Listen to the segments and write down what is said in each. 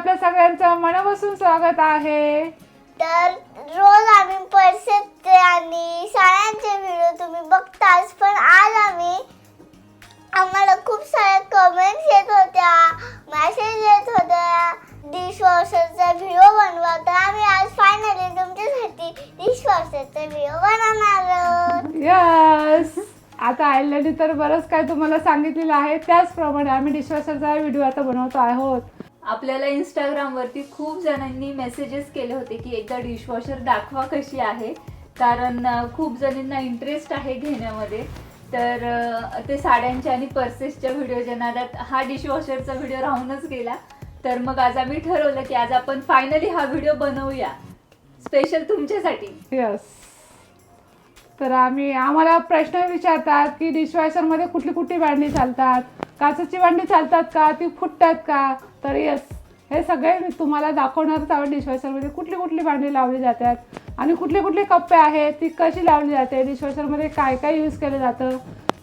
आपल्या सगळ्यांचं मनापासून स्वागत आहे. तर रोज आम्ही परसेचे आणि शाळांचे व्हिडिओ तुम्ही बघताच पण आज आम्ही आम्हाला खूप साऱ्या कमेंट्स येत होत्या मेसेज येत होत्या डिश वॉशरचा व्हिडिओ बनवा. तर आम्ही आज फायनली तुमच्यासाठी डिश वॉशरचा व्हिडिओ बनवणार आहोत. यस आता आयलंडी तर बरंच काय तुम्हाला सांगितलेलं आहे. त्याचप्रमाणे आम्ही डिशवॉशरचा व्हिडिओ आता बनवतो आहोत. आपल्याला इंस्टाग्रामवरती खूप जणांनी मेसेजेस केले होते की एकदा डिशवॉशर दाखवा कशी आहे. कारण खूप जणींना इंटरेस्ट आहे घेण्यामध्ये. तर ते साड्यांच्या आणि पर्सेसच्या व्हिडिओच्या नादात हा डिशवॉशरचा व्हिडिओ राहूनच गेला. तर मग आज आम्ही ठरवलं की आज आपण फायनली हा व्हिडिओ बनवूया. स्पेशल तुमच्यासाठी. यस तर आम्ही आम्हाला प्रश्न विचारतात की डिशवॉशरमध्ये कुठली कुठली भांडी चालतात? काचेची भांडी चालतात का? ती फुटतात का? तर यस हे सगळे मी तुम्हाला दाखवणारच आहोत डिशवॉशरमध्ये कुठली कुठली भांडी लावली जातात आणि कुठले कुठले कप्पे आहेत ती कशी लावली जाते डिशवॉशरमध्ये काय काय यूज केलं जातं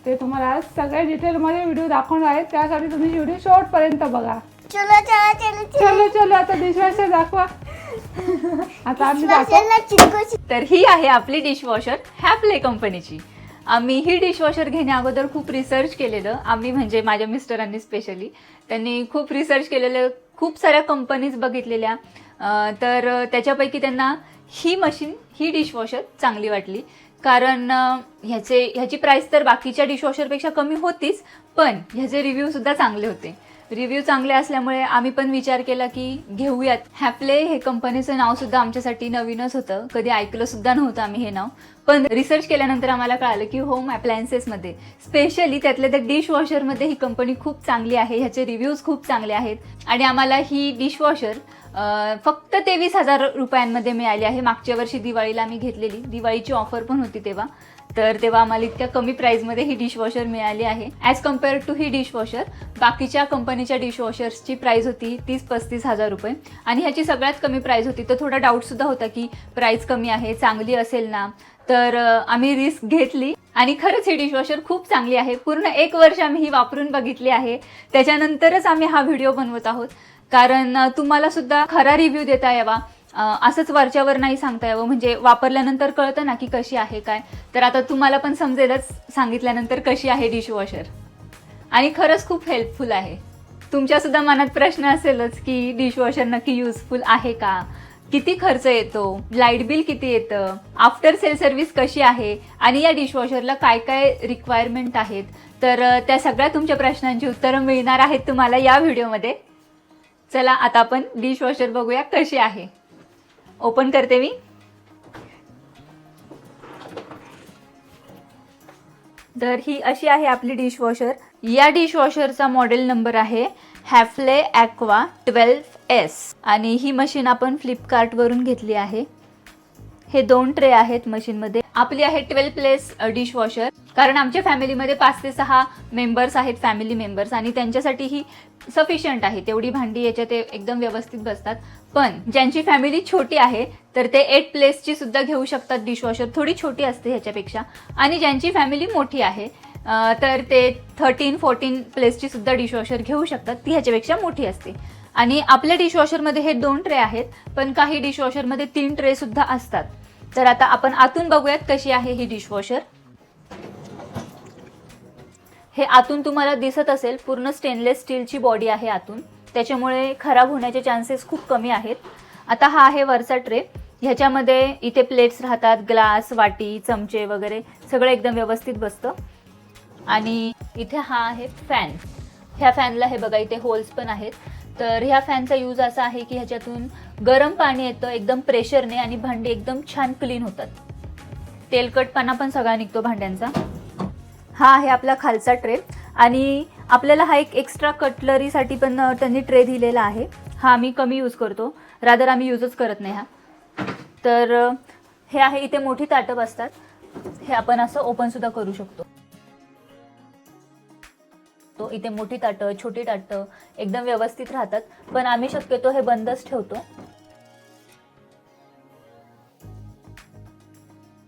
ते तुम्हाला आज सगळ्या डिटेलमध्ये व्हिडिओ दाखवणार आहेत त्यासाठी तुम्ही व्हिडिओ शेवटपर्यंत बघा. चलो चलो चलो चलो. चलो चलो आता डिशवॉशर दाखवा. आता आम्ही दाखव. तर ही आहे आपली डिशवॉशर हॅपले कंपनीची आम्ही ही डिशवॉशर घेण्या अगोदर खूप रिसर्च केलेलं. आम्ही म्हणजे माझ्या मिस्टरांनी स्पेशली त्यांनी खूप रिसर्च केलेलं खूप साऱ्या कंपनीज बघितलेल्या. तर त्याच्यापैकी त्यांना ही मशीन ही डिशवॉशर चांगली वाटली. कारण ह्याचे ह्याची प्राइस तर बाकीच्या डिशवॉशरपेक्षा कमी होतीच पण ह्याचे रिव्ह्यूसुद्धा चांगले होते. रिव्ह्यू चांगले असल्यामुळे आम्ही पण विचार केला की घेऊयात. हॅपले हे कंपनीचं नाव सुद्धा आमच्यासाठी नवीनच होतं. कधी ऐकलं सुद्धा नव्हतं आम्ही हे नाव. पण रिसर्च केल्यानंतर आम्हाला कळालं की होम अप्लायन्सेसमध्ये स्पेशली त्यातल्या त्या डिशवॉशरमध्ये ही कंपनी खूप चांगली आहे. ह्याचे रिव्ह्यूज खूप चांगले आहेत. आणि आम्हाला ही डिशवॉशर फक्त तेवीस हजार रुपयांमध्ये मिळाली आहे. मागच्या वर्षी दिवाळीला आम्ही घेतलेली. दिवाळीची ऑफर पण होती तेव्हा. तर तेव्हा आम्हाला इतक्या कमी प्राईजमध्ये ही डिशवॉशर मिळाली आहे. ॲज कंपेअर टू ही डिशवॉशर बाकीच्या कंपनीच्या डिशवॉशर्सची प्राईस होती तीस पस्तीस हजार रुपये. आणि ह्याची सगळ्यात कमी प्राईस होती. तर थोडा डाऊटसुद्धा होता की प्राईस कमी आहे चांगली असेल ना? तर आम्ही रिस्क घेतली. आणि खरंच ही डिशवॉशर खूप चांगली आहे. पूर्ण एक वर्ष आम्ही ही वापरून बघितली आहे. त्याच्यानंतरच आम्ही हा व्हिडिओ बनवत आहोत. कारण तुम्हाला सुद्धा खरा रिव्ह्यू देता यावा. असंच वरच्यावर नाही सांगता यावं. म्हणजे वापरल्यानंतर कळतं ना की कशी आहे काय. तर आता तुम्हाला पण समजेलच सांगितल्यानंतर कशी आहे डिशवॉशर आणि खरंच खूप हेल्पफुल आहे. तुमच्यासुद्धा मनात प्रश्न असेलच की डिशवॉशर नक्की युजफुल आहे का? किती खर्च येतो? लाइट बिल किती येतं? आफ्टर सेल सर्व्हिस कशी आहे? आणि या डिशवॉशरला काय काय रिक्वायरमेंट आहेत? तर त्या सगळ्या तुमच्या प्रश्नांची उत्तरं मिळणार आहेत तुम्हाला या व्हिडिओमध्ये चला आता आपण डिशवॉशर बघूया कशी आहे. ओपन करते मी. तर ही अशी आहे आपली डिशवॉशर या डिशवॉशरचा मॉडेल नंबर आहे हॅफले ॲक्वा ट्वेल्व एस आणि ही मशीन आपण फ्लिपकार्टवरून घेतली आहे. हे दोन ट्रे आहेत मशीनमध्ये आपली आहे ट्वेल्व प्लेस डिशवॉशर कारण आमच्या फॅमिलीमध्ये पाच ते सहा मेंबर्स आहेत फॅमिली मेंबर्स आणि त्यांच्यासाठी ही सफिशियंट आहे. तेवढी भांडी याच्यात ते एकदम व्यवस्थित बसतात. पण ज्यांची फॅमिली छोटी आहे तर ते एट प्लेसची सुद्धा घेऊ शकतात डिशवॉशर थोडी छोटी असते ह्याच्यापेक्षा. आणि ज्यांची फॅमिली मोठी आहे तर ते थर्टीन फोर्टीन प्लेसची सुद्धा डिशवॉशर घेऊ शकतात. ती ह्याच्यापेक्षा मोठी असते. आणि आपल्या डिशवॉशरमध्ये हे दोन ट्रे आहेत पण काही डिशवॉशरमध्ये तीन ट्रे सुद्धा असतात. तर आता आपण आतून बघूयात कशी आहे ही डिशवॉशर हे आतून तुम्हाला दिसत असेल पूर्ण स्टेनलेस स्टीलची बॉडी आहे आतून. त्याच्यामुळे खराब होण्याचे चान्सेस खूप कमी आहेत. आता हा आहे वरचा ट्रे. ह्याच्यामध्ये इथे प्लेट्स राहतात ग्लास वाटी चमचे वगैरे सगळं एकदम व्यवस्थित बसतं. आणि इथे हा आहे फॅन ह्या फॅनला हे बघा इथे होल्स पण आहेत. तर ह्या फॅनचा यूज असा आहे की ह्याच्यातून गरम पाणी येतं एकदम प्रेशरने आणि भांडी एकदम छान क्लीन होतात. तेलकटपणा पण सगळा निघतो भांड्यांचा. हा आहे आपला खालचा ट्रे आणि आपल्याला हा एक एक्स्ट्रा कटलरीसाठी पण त्यांनी ट्रे दिलेला आहे. हा आम्ही कमी यूज करतो. रादर आम्ही यूजच करत नाही हा. तर हे आहे इथे मोठी ताटप असतात. हे आपण असं ओपन सुद्धा करू शकतो. तो इथे मोठी ताटं छोटी ताटं एकदम व्यवस्थित राहतात. पण आम्ही शक्यतो हे बंदच ठेवतो.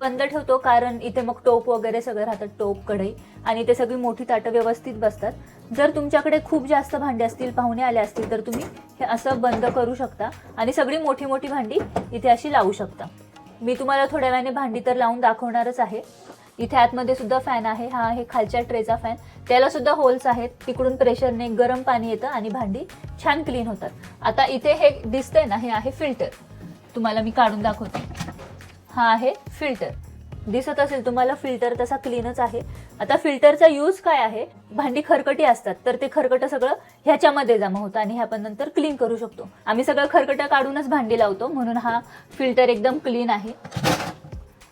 बंद ठेवतो कारण इथे मग टोप वगैरे सगळं राहतात टोप कढई. आणि ते सगळी मोठी ताटं व्यवस्थित बसतात. जर तुमच्याकडे खूप जास्त भांडी असतील पाहुणे आले असतील तर तुम्ही हे असं बंद करू शकता. आणि सगळी मोठी मोठी भांडी इथे अशी लावू शकता. मी तुम्हाला थोड्या वेळाने भांडी तर लावून दाखवणारच आहे. इथे आतमध्ये सुद्धा फॅन आहे. हा आहे खालच्या ट्रेचा फॅन त्याला सुद्धा होल्स आहेत. तिकडून प्रेशरने गरम पाणी येतं आणि भांडी छान क्लीन होतात. आता इथे हे दिसतंय ना हे आहे फिल्टर तुम्हाला मी काढून दाखवते. हा आहे फिल्टर दिसत असेल तुम्हाला फिल्टर तसा क्लीनच आहे. आता फिल्टरचा यूज काय आहे? भांडी खरकटी असतात तर ते खरकट सगळं ह्याच्यामध्ये जमा होतं आणि हे आपण नंतर क्लीन करू शकतो. आम्ही सगळं खरकट काढूनच भांडी लावतो म्हणून हा फिल्टर एकदम क्लीन आहे.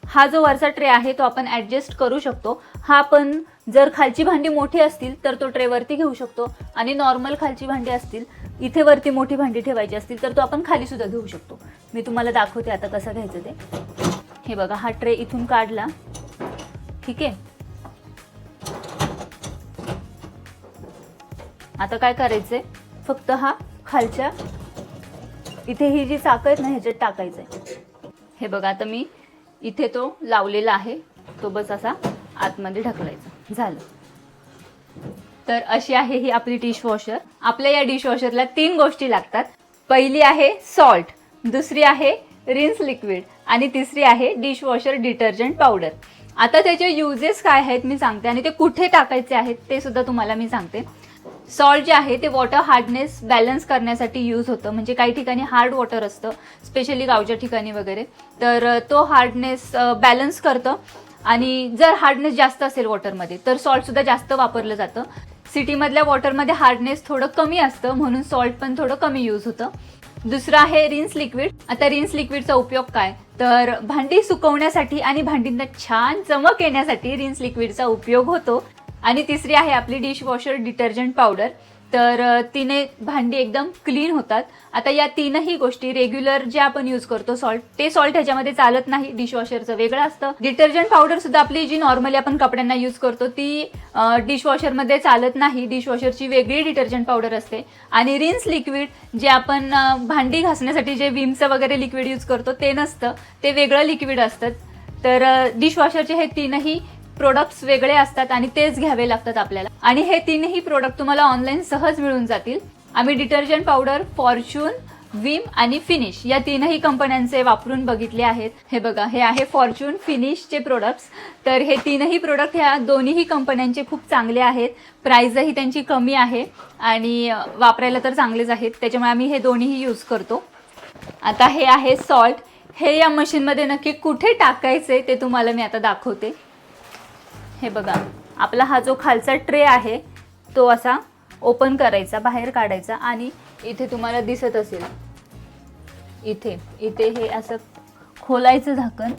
हा जो वरचा ट्रे आहे तो आपण ॲडजस्ट करू शकतो. हा आपण जर खालची भांडी मोठी असतील तर तो ट्रेवरती घेऊ शकतो. आणि नॉर्मल खालची भांडी असतील इथे वरती मोठी भांडी ठेवायची असतील तर तो आपण खाली सुद्धा घेऊ शकतो. मी तुम्हाला दाखवते आता कसं घ्यायचं ते. हे बघा हा ट्रे इथून काढला. ठीक आहे? आता काय करायचंय? फक्त हा खालच्या इथे ही जी चाकं आहेत ना ह्याच्यात टाकायचंय. हे बघा आता मी इथे तो लावलेला आहे. तो बस असा आतमध्ये ढकलायचा. झालं. तर अशी आहे ही आपली डिशवॉशर आपल्या या डिशवॉशरला तीन गोष्टी लागतात. पहिली आहे सॉल्ट दुसरी आहे रिन्स लिक्विड आणि तिसरी आहे डिशवॉशर डिटर्जंट पावडर आता त्याचे युजेस काय आहेत मी सांगते आणि ते कुठे टाकायचे आहेत ते सुद्धा तुम्हाला मी सांगते. सॉल्ट जे आहे ते वॉटर हार्डनेस बॅलन्स करण्यासाठी यूज होतं. म्हणजे काही ठिकाणी हार्ड वॉटर असतं स्पेशली गावच्या ठिकाणी वगैरे. तर तो हार्डनेस बॅलन्स करतं. आणि जर हार्डनेस जास्त असेल वॉटरमध्ये तर सॉल्ट सुद्धा जास्त वापरलं जातं. सिटीमधल्या वॉटरमध्ये हार्डनेस थोडं कमी असतं म्हणून सॉल्ट पण थोडं कमी यूज होतं. दुसरं आहे रिन्स लिक्विड. आता रिन्स लिक्विडचा उपयोग काय? तर भांडी सुकवण्यासाठी आणि भांडींना छान चमक येण्यासाठी रिन्स लिक्विडचा उपयोग होतो. आणि तिसरी आहे आपली डिशवॉशर डिटर्जंट पावडर. तर तिने भांडी एकदम क्लीन होतात. आता या तीनही गोष्टी रेग्युलर जे आपण यूज करतो सॉल्ट ते सॉल्ट ह्याच्यामध्ये चालत नाही. डिशवॉशरचं वेगळं असतं. डिटर्जंट पावडर सुद्धा आपली जी नॉर्मली आपण कपड्यांना यूज करतो ती डिशवॉशरमध्ये चालत नाही. डिशवॉशरची वेगळी डिटर्जंट पावडर असते. आणि रिन्स लिक्विड जे आपण भांडी घासण्यासाठी जे विमचं वगैरे लिक्विड यूज करतो ते नसतं. ते वेगळं लिक्विड असतं. तर डिशवॉशरचे हे तीनही प्रोडक्ट्स वेगळे असतात आणि तेच घ्यावे लागतात आपल्याला. आणि हे तीनही प्रोडक्ट तुम्हाला ऑनलाईन सहज मिळून जातील. आम्ही डिटर्जंट पावडर फॉर्च्यून विम आणि फिनिश या तीनही कंपन्यांचे वापरून बघितले आहेत. हे बघा हे आहे फॉर्च्यून फिनिशचे प्रोडक्ट्स तर हे तीनही प्रोडक्ट ह्या दोन्हीही कंपन्यांचे खूप चांगले आहेत. प्राईजही त्यांची कमी आहे आणि वापरायला तर चांगलेच आहेत. त्याच्यामुळे आम्ही हे दोन्हीही यूज करतो. आता हे आहे सॉल्ट हे या मशीनमध्ये नक्की कुठे टाकायचे ते तुम्हाला मी आता दाखवते. हे बघा आपला हा जो खालचा ट्रे आहे तो असा ओपन करायचा बाहेर काढायचा आणि इथे तुम्हाला दिसत असेल. इथे इथे हे असं खोलायचं झाकण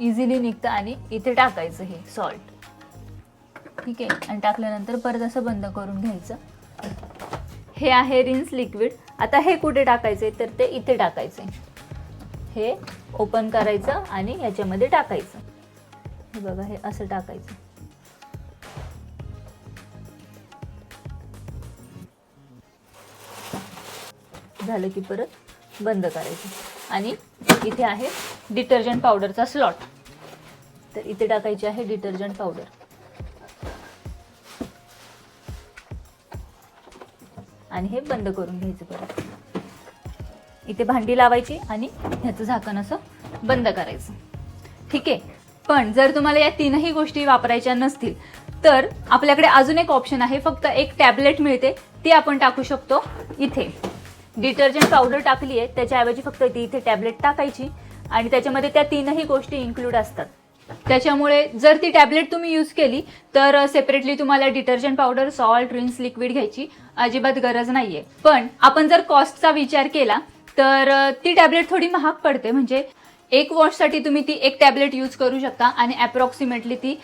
इझिली निघतं आणि इथे टाकायचं हे सॉल्ट ठीक आहे? आणि टाकल्यानंतर परत असं बंद करून घ्यायचं. हे आहे रिन्स लिक्विड आता हे कुठे टाकायचे तर ते इथे टाकायचे हे ओपन करायचं आणि याच्यामध्ये टाकायचं. हे बघा हे असं टाकायचं. झालं की परत बंद करायचं. आणि इथे आहे डिटर्जंट पावडरचा स्लॉट तर इथे टाकायची आहे डिटर्जंट पावडर आणि हे बंद करून घ्यायचं परत. इथे भांडी लावायची आणि ह्याचं झाकण असं बंद करायचं. ठीक आहे? पण जर तुम्हाला या तीनही गोष्टी वापरायच्या नसतील तर आपल्याकडे अजून एक ऑप्शन आहे. फक्त एक टॅबलेट मिळते ती आपण टाकू शकतो इथे. डिटर्जंट पावडर टाकली आहे त्याच्याऐवजी फक्त ती इथे टॅबलेट टाकायची आणि त्याच्यामध्ये त्या तीनही गोष्टी इन्क्लूड असतात. त्याच्यामुळे जर ती टॅबलेट तुम्ही यूज केली तर सेपरेटली तुम्हाला detergent powder salt rinse liquid घ्यायची अजिबात गरज नाहीये. पण आपण जर कॉस्टचा विचार केला तर ती टॅबलेट थोडी महाग पडते. म्हणजे एक वॉशसाठी तुम्ही ती एक टॅबलेट यूज करू शकता आणि अप्रॉक्सिमेटली ती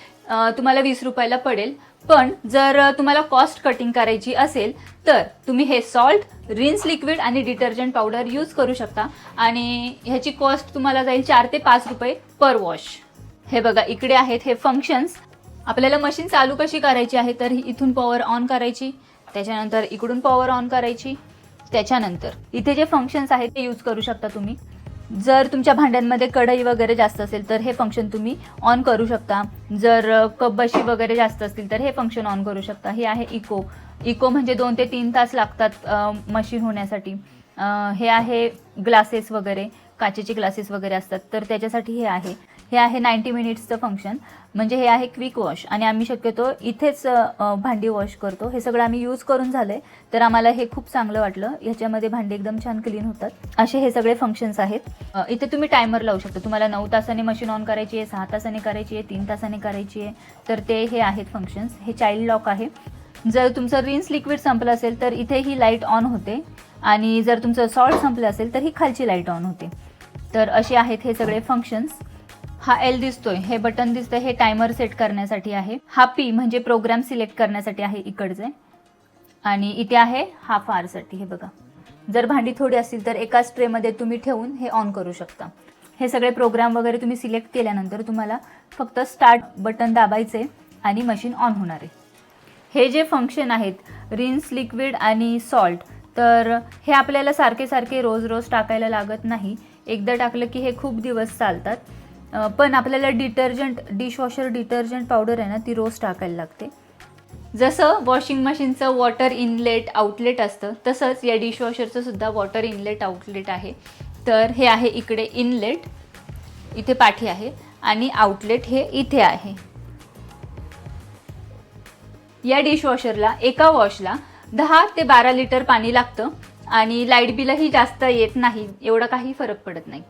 तुम्हाला वीस रुपयाला पडेल. पण जर तुम्हाला कॉस्ट कटिंग करायची असेल तर तुम्ही हे सॉल्ट रिन्स लिक्विड आणि डिटर्जंट पावडर यूज करू शकता. आणि ह्याची कॉस्ट तुम्हाला जाईल चार ते पाच रुपये पर वॉश हे बघा इकडे आहेत हे फंक्शन्स आपल्याला मशीन चालू कशी करायची आहे तर ही इथून पॉवर ऑन करायची त्याच्यानंतर इकडून पॉवर ऑन करायची त्याच्यानंतर. इथे जे फंक्शन्स आहेत ते यूज करू शकता तुम्ही. जर तुमच्या भांड्यांमध्ये कढई वगैरे जास्त असेल तर हे फंक्शन तुम्ही ऑन करू शकता. जर अ, कपबशी वगैरे जास्त असतील तर हे फंक्शन ऑन करू शकता. हे आहे इको इको म्हणजे दोन ते तीन तास लागतात मशीन होण्यासाठी. हे आहे ग्लासेस वगैरे काचेचे ग्लासेस वगैरे असतात तर त्याच्यासाठी हे आहे. हे आहे नाईन्टी मिनिट्सचं फंक्शन म्हणजे हे आहे क्विक वॉश आणि आम्ही शक्यतो इथेच भांडी वॉश करतो. हे सगळं आम्ही यूज करून झालं आहे तर आम्हाला हे खूप चांगलं वाटलं. ह्याच्यामध्ये भांडी एकदम छान क्लीन होतात. असे हे सगळे फंक्शन्स आहेत. इथे तुम्ही टायमर लावू शकता. तुम्हाला नऊ तासाने मशीन ऑन करायची आहे सहा तासाने करायची आहे तीन तासाने करायची आहे. तर ते हे आहेत फंक्शन्स हे चाइल्ड लॉक आहे. जर तुमचं रिन्स लिक्विड संपलं असेल तर इथे ही लाइट ऑन होते. आणि जर तुमचं सॉल्ट संपलं असेल तर ही खालची लाइट ऑन होते. तर असे आहेत हे सगळे फंक्शन्स हा एल दिसतोय. हे बटन दिसतंय. हे टायमर सेट करण्यासाठी आहे. हा पी म्हणजे प्रोग्राम सिलेक्ट करण्यासाठी आहे इकडचे. आणि इथे आहे हा फारसाठी. हे बघा. जर भांडी थोडी असतील तर एकाच ट्रेमध्ये तुम्ही ठेवून हे ऑन करू शकता. हे सगळे प्रोग्राम वगैरे तुम्ही सिलेक्ट केल्यानंतर तुम्हाला फक्त स्टार्ट बटन दाबायचे आणि मशीन ऑन होणार आहे. हे जे फंक्शन आहेत रिन्स लिक्विड आणि सॉल्ट तर हे आपल्याला सारखे सारखे रोज रोज टाकायला लागत नाही. एकदा टाकलं की हे खूप दिवस चालतात. पण आपल्याला डिटर्जंट डिशवॉशर डिटर्जंट पावडर आहे ना ती रोज टाकायला लागते. जसं वॉशिंग मशीनचं वॉटर इनलेट आउटलेट असतं तसंच या डिशवॉशरचं सुद्धा वॉटर इनलेट आउटलेट आहे. तर हे आहे इकडे इनलेट इथे पाठी आहे आणि आउटलेट हे इथे आहे. या डिशवॉशरला एका वॉशला दहा ते बारा लिटर पाणी लागतं आणि लाइट बिलही जास्त येत नाही एवढा काही फरक पडत नाही.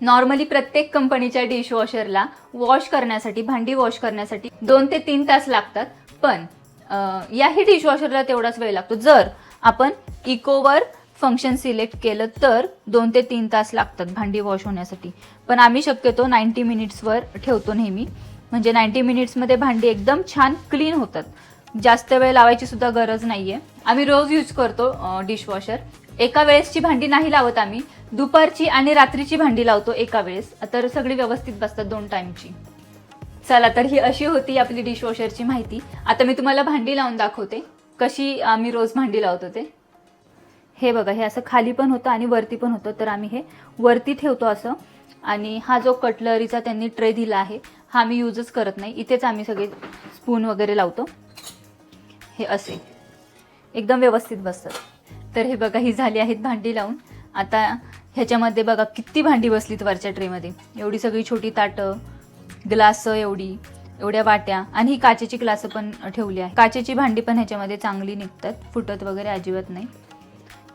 नॉर्मली प्रत्येक कंपनीच्या डिशवॉशरला वॉश करण्यासाठी भांडी वॉश करण्यासाठी दोन ते तीन तास लागतात. पण याही डिशवॉशरला तेवढाच वेळ लागतो. जर आपण इकोवर फंक्शन सिलेक्ट केलं तर दोन ते तीन तास लागतात भांडी वॉश होण्यासाठी. पण आम्ही शक्यतो नाईन्टी मिनिट्सवर ठेवतो नेहमी. म्हणजे नाईन्टी मिनिट्समध्ये भांडी एकदम छान क्लीन होतात. जास्त वेळ लावायची सुद्धा गरज नाहीये. आम्ही रोज यूज करतो डिशवॉशर एका वेळेसची भांडी नाही लावत आम्ही. दुपारची आणि रात्रीची भांडी लावतो एका वेळेस. तर सगळी व्यवस्थित बसतात दोन टाईमची. चला तर ही अशी होती आपली डिशवॉशरची माहिती. आता मी तुम्हाला भांडी लावून दाखवते. कशी आम्ही रोज भांडी लावतो ते. हे बघा हे असं खाली पण होतं आणि वरती पण होतं. तर आम्ही हे वरती ठेवतो असं. आणि हा जो कटलरीचा त्यांनी ट्रे दिला आहे हा आम्ही यूजच करत नाही. इथेच आम्ही सगळे स्पून वगैरे लावतो. हे असे. एकदम व्यवस्थित बसतात. तर हे बघा ही झाली आहेत भांडी लावून. आता ह्याच्यामध्ये बघा किती भांडी बसलीत वरच्या ट्रेमध्ये. एवढी सगळी छोटी ताटं ग्लास एवढी एवढ्या वाट्या. आणि ही काचेची ग्लासं पण ठेवली आहे. काचेची भांडी पण ह्याच्यामध्ये चांगली निघतात. फुटत वगैरे अजिबात नाही.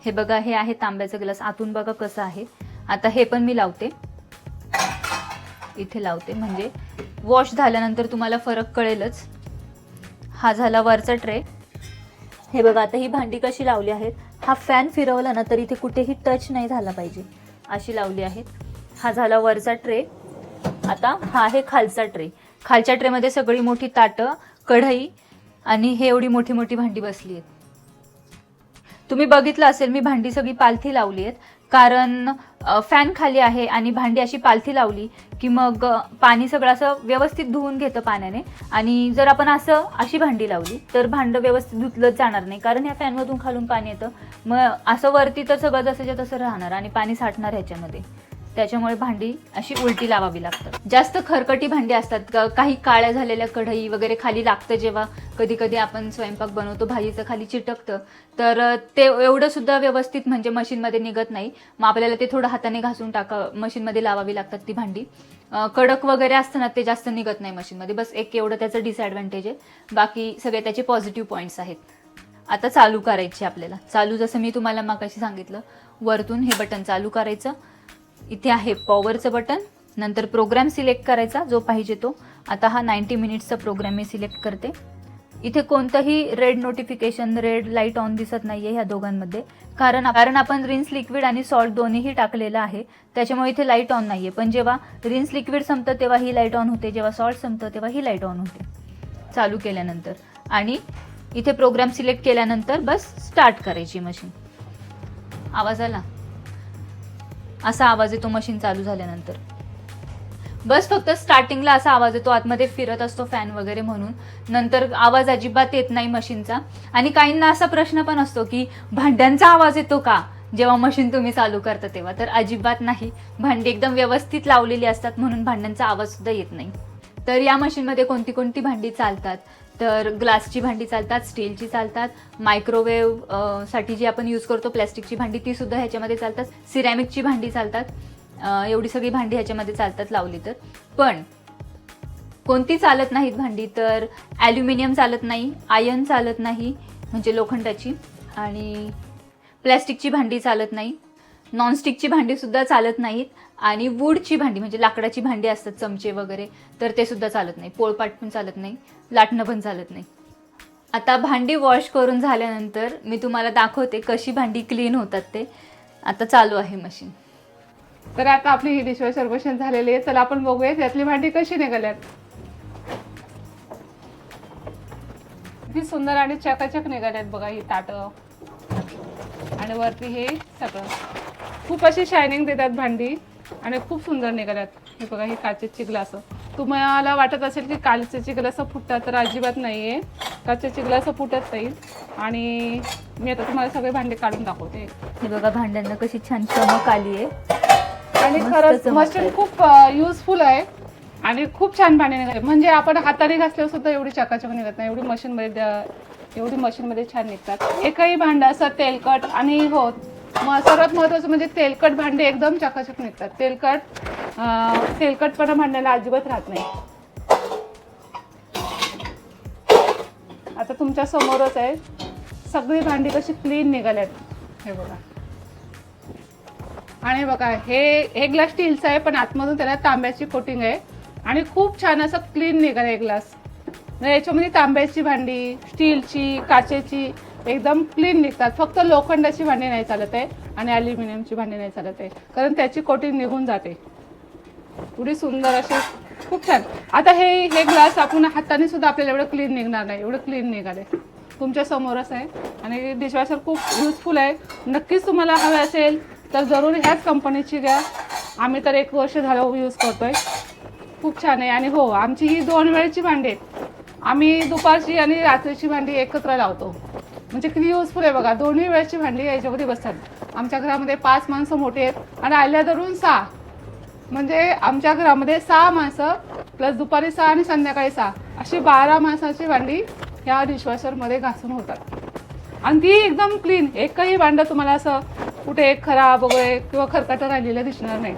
हे बघा हे आहे तांब्याचं ग्लास. आतून बघा कसं आहे. आता हे पण मी लावते. इथे लावते. म्हणजे वॉश झाल्यानंतर तुम्हाला फरक कळेलच. हा झाला वरचा ट्रे. हे बघा आता ही भांडी कशी लावली आहेत. हा फॅन फिरवला ना तरी इथे कुठेही टच नाही झाला पाहिजे. अशी लावली आहेत. हा झाला वरचा ट्रे आता हा आहे खालचा ट्रे खालच्या ट्रेमध्ये सगळी मोठी ताटं कढई आणि हे एवढी मोठी मोठी भांडी बसली आहेत. तुम्ही बघितलं असेल मी भांडी सगळी पालथी लावली आहेत. कारण फॅन खाली आहे आणि भांडी अशी पालथी लावली की मग पाणी सगळं असं व्यवस्थित धुवून घेतं पाण्याने. आणि जर आपण असं अशी भांडी लावली तर भांडं व्यवस्थित धुतलंच जाणार नाही. कारण ह्या फॅनमधून खालून पाणी येतं. मग असं वरती तर सगळं जसंच्या तसं राहणार आणि पाणी साठणार ह्याच्यामध्ये. त्याच्यामुळे भांडी अशी उलटी लावावी लागतात. जास्त खरकटी भांडी असतात. का- काही काळ्या झालेल्या कढई वगैरे खाली लागतं जेव्हा कधी कधी आपण स्वयंपाक बनवतो भाजीचं खाली चिटकतं. तर ते एवढं सुद्धा व्यवस्थित म्हणजे मशीनमध्ये निघत नाही. मग आपल्याला ते थोडं हाताने घासून टाका मशीनमध्ये लावावी लागतात ती भांडी. कडक वगैरे असतं ना ते जास्त निघत नाही मशीनमध्ये. बस एक एवढं त्याचं डिसएडव्हान्टेज आहे. बाकी सगळे त्याचे पॉझिटिव्ह पॉईंट्स आहेत. आता चालू करायची आपल्याला. चालू जसं मी तुम्हाला मागाशी सांगितलं वरतून हे बटन चालू करायचं. इथे आहे पॉवरचं बटन नंतर प्रोग्राम सिलेक्ट करायचा जो पाहिजे तो. आता हा नाईन्टी मिनिट्सचा प्रोग्राम मी सिलेक्ट करते. इथे कोणतंही red notification red light on दिसत नाहीये ह्या दोघांमध्ये. कारण कारण आपण रिन्स लिक्विड आणि सॉल्ट दोन्हीही टाकलेलं आहे. त्याच्यामुळे इथे लाइट ऑन नाहीये. पण जेव्हा रिन्स लिक्विड संपतं तेव्हा ही लाइट ऑन होते. जेव्हा सॉल्ट संपतं तेव्हा ही लाइट ऑन होते. चालू केल्यानंतर. आणि इथे प्रोग्राम सिलेक्ट केल्यानंतर बस स्टार्ट करायची मशीन आवाज आला? असा आवाज येतो मशीन चालू झाल्यानंतर. बस फक्त स्टार्टिंगला असा आवाज येतो आतमध्ये फिरत असतो फॅन वगैरे म्हणून. नंतर आवाज अजिबात येत नाही मशीनचा. आणि काहींना असा प्रश्न पण असतो की भांड्यांचा आवाज येतो का? जेव्हा मशीन तुम्ही चालू करता तेव्हा. तर अजिबात नाही. भांडी एकदम व्यवस्थित लावलेली असतात म्हणून भांड्यांचा आवाज सुद्धा येत नाही. तर या मशीनमध्ये कोणती कोणती भांडी चालतात? तर ग्लासची भांडी चालतात स्टीलची चालतात मायक्रोवेव्हसाठी जी आपण यूज करतो प्लॅस्टिकची भांडी ती सुद्धा ह्याच्यामध्ये चालतात. सिरॅमिकची भांडी चालतात. एवढी सगळी भांडी ह्याच्यामध्ये चालतात लावली तर. पण कोणती चालत नाहीत भांडी तर ॲल्युमिनियम चालत नाही आयर्न चालत नाही म्हणजे लोखंडाची. आणि प्लॅस्टिकची भांडी चालत नाही. नॉनस्टिकची भांडीसुद्धा चालत नाहीत. आणि वूडची भांडी म्हणजे लाकडाची भांडी असतात चमचे वगैरे तर ते सुद्धा चालत नाही. पोळपाट पण चालत नाही. लाटणं पण चालत नाही. आता भांडी वॉश करून झाल्यानंतर मी तुम्हाला दाखवते कशी भांडी क्लीन होतात ते. आता चालू आहे मशीन तर आता आपली ही डिशवॉशर मशीन झालेली आहे. चला आपण बघूया त्यातली भांडी कशी निघाल्यात. किती सुंदर आणि चकाचक निघाल्यात बघा ही ताटं. आणि वरती हे सगळं. खूप अशी शायनिंग देतात भांडी आणि खूप सुंदर निघाल्यात. हे बघा ही काचेची ग्लास. तुम्हाला वाटत असेल की काचेची ग्लास फुटतात तर अजिबात नाही आहे काचेची ग्लास फुटत नाही. आणि मी आता तुम्हाला सगळे भांडे काढून दाखवते. हे बघा भांड्यांना कशी छान चमक आली आहे. आणि खरंच. मशीन खूप युजफुल आहे. आणि खूप छान पाणी निघाले. म्हणजे आपण हाताने घासल्यावर सुद्धा एवढी चकाचक निघत नाही. एवढी मशीनमध्ये एवढी मशीनमध्ये छान निघतात. एकही भांडं असं तेलकट आणि हो मग सर्वात महत्त्वाचं म्हणजे तेलकट भांडे एकदम चकाचक निघतात. तेलकट तेलकटपणा भांड्याला अजिबात राहत नाही. आता तुमच्या समोरच आहे. सगळी भांडी कशी क्लीन निघाल्यात. हे बघा. आणि बघा हे हे ग्लास स्टीलचा आहे पण आतमधून त्याला तांब्याची कोटिंग आहे. आणि खूप छान असं क्लीन निघालं हे ग्लास म्हणजे याच्यामध्ये म्हणजे तांब्याची भांडी स्टीलची काचेची एकदम क्लीन निघतात. फक्त लोखंडाची भांडी नाही चालत आहे आणि ॲल्युमिनियमची भांडी नाही चालत आहे. कारण त्याची कोटिंग निघून जाते. एवढी सुंदर अशी खूप छान. आता हे हे ग्लास आपण हाताने सुद्धा आपल्याला एवढं क्लीन निघणार नाही. एवढं क्लीन निघाले तुमच्या समोरच आहे. आणि डिशवॉशर खूप युजफुल आहे. नक्कीच तुम्हाला हवे असेल तर जरूर ह्याच कंपनीची घ्या. आम्ही तर एक वर्ष झालं यूज करतोय. खूप छान आहे. आणि हो आमची ही दोन वेळची भांडी आहेत. आम्ही दुपारची आणि रात्रीची भांडी एकत्र लावतो. म्हणजे किती युजफुल आहे बघा. दोन्ही वेळची भांडी याच्यामध्ये बसतात. आमच्या घरामध्ये पाच माणसं मोठी आहेत आणि आल्या धरून सहा. म्हणजे आमच्या घरामध्ये सहा माणसं प्लस दुपारी सहा आणि संध्याकाळी सहा. अशी बारा माणसाची भांडी ह्या डिशवॉशरमध्ये घासून होतात. आणि ती एकदम क्लीन एकही भांडं तुम्हाला असं कुठे एक खराब वगैरे किंवा खरकटं राहिलेलं दिसणार नाही.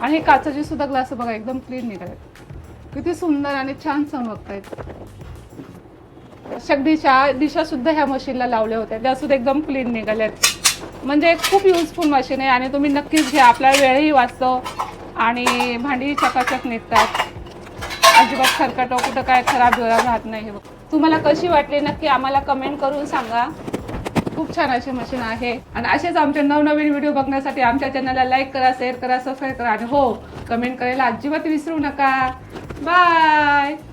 आणि हे काचाची सुद्धा ग्लास बघा एकदम क्लीन निघाले किती सुंदर आणि छान चमकत आहेत शेगडीच्या डिशा सुद्धा ह्या मशीनला लावल्या होत्या. त्या सुद्धा एकदम क्लीन निघाल्यात. म्हणजे खूप युजफुल मशीन आहे आणि तुम्ही नक्कीच घ्या. आपला वेळही वाचतो आणि भांडी चकाचक निघतात. अजिबात खरकट कुठं काय खराब बिराब राहत नाही हे बघ. तुम्हाला कशी वाटली नक्की आम्हाला कमेंट करून सांगा. खूप छान अशी मशीन आहे. आणि असेच आमचे नवनवीन व्हिडिओ बघण्यासाठी आमच्या चॅनलला लाईक करा शेअर करा सबस्क्राईब करा. आणि हो कमेंट करायला अजिबात विसरू नका. Bye.